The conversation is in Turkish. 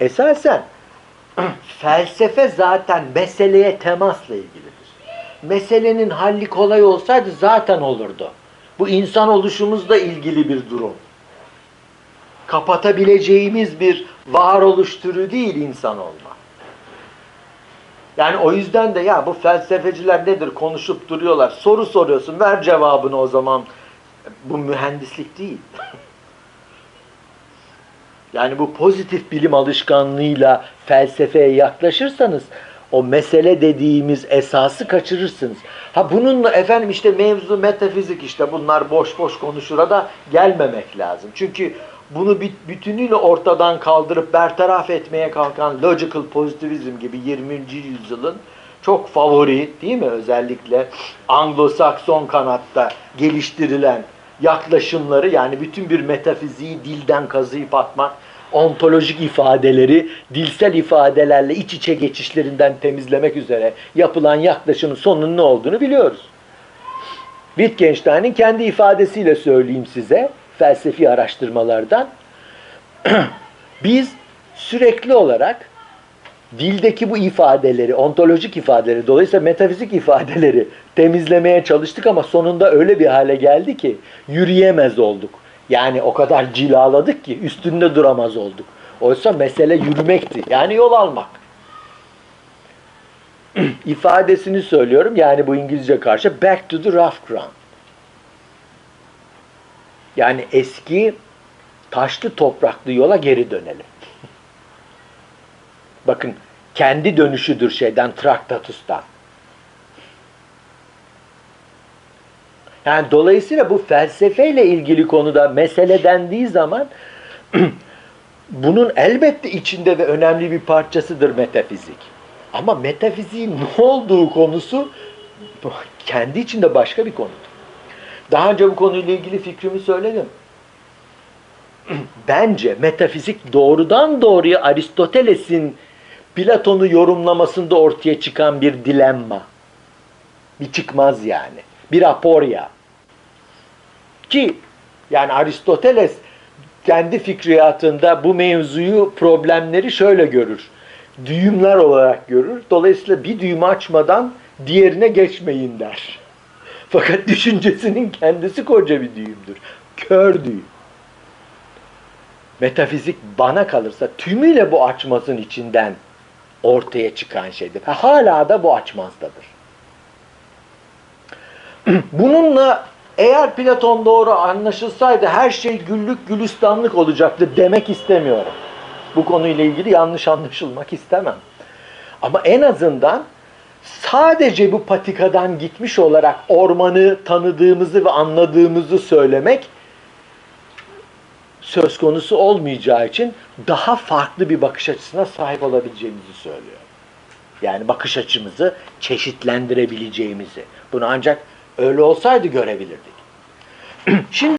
Esasen felsefe zaten meseleye temasla ilgilidir. Meselenin halli kolay olsaydı zaten olurdu. Bu insan oluşumuzla ilgili bir durum. Kapatabileceğimiz bir varoluş türü değil insan olma. Yani o yüzden de ya bu felsefeciler nedir konuşup duruyorlar. Soru soruyorsun ver cevabını o zaman. Bu mühendislik değil. Yani bu pozitif bilim alışkanlığıyla felsefeye yaklaşırsanız o mesele dediğimiz esası kaçırırsınız. Ha bununla efendim işte mevzu metafizik işte bunlar boş boş konuşura da gelmemek lazım. Çünkü bunu bütünüyle ortadan kaldırıp bertaraf etmeye kalkan logical positivizm gibi 20. yüzyılın çok favori değil mi özellikle Anglo-Sakson kanatta geliştirilen yaklaşımları yani bütün bir metafiziği dilden kazıyıp atmak, ontolojik ifadeleri dilsel ifadelerle iç içe geçişlerinden temizlemek üzere yapılan yaklaşımın sonunun ne olduğunu biliyoruz. Wittgenstein'in kendi ifadesiyle söyleyeyim size felsefi araştırmalardan. Biz sürekli olarak dildeki bu ifadeleri, ontolojik ifadeleri, dolayısıyla metafizik ifadeleri temizlemeye çalıştık ama sonunda öyle bir hale geldi ki yürüyemez olduk. Yani o kadar cilaladık ki üstünde duramaz olduk. Oysa mesele yürümekti. Yani yol almak. ifadesini söylüyorum. Yani bu İngilizce karşı back to the rough ground. Yani eski taşlı topraklı yola geri dönelim. Bakın kendi dönüşüdür şeyden Traktatus'tan. Yani dolayısıyla bu felsefeyle ilgili konuda mesele dendiği zaman bunun elbette içinde ve önemli bir parçasıdır metafizik. Ama metafiziğin ne olduğu konusu kendi içinde başka bir konudur. Daha önce bu konuyla ilgili fikrimi söyledim. Bence metafizik doğrudan doğruya Aristoteles'in Platon'u yorumlamasında ortaya çıkan bir dilemma. Bir çıkmaz yani. Bir aporya. Ki yani Aristoteles kendi fikriyatında bu mevzuyu, problemleri şöyle görür. Düğümler olarak görür. Dolayısıyla bir düğümü açmadan diğerine geçmeyin der. Fakat düşüncesinin kendisi koca bir düğümdür. Kör düğüm. Metafizik bana kalırsa tümüyle bu açmazın içinden ortaya çıkan şeydir. Ha, hala da bu açmazdadır. Bununla eğer Platon doğru anlaşılsaydı her şey güllük gülistanlık olacaktı demek istemiyorum. Bu konuyla ilgili yanlış anlaşılmak istemem. Ama en azından sadece bu patikadan gitmiş olarak ormanı tanıdığımızı ve anladığımızı söylemek söz konusu olmayacağı için daha farklı bir bakış açısına sahip olabileceğimizi söylüyor. Yani bakış açımızı çeşitlendirebileceğimizi. Bunu ancak öyle olsaydı görebilirdik. Şimdi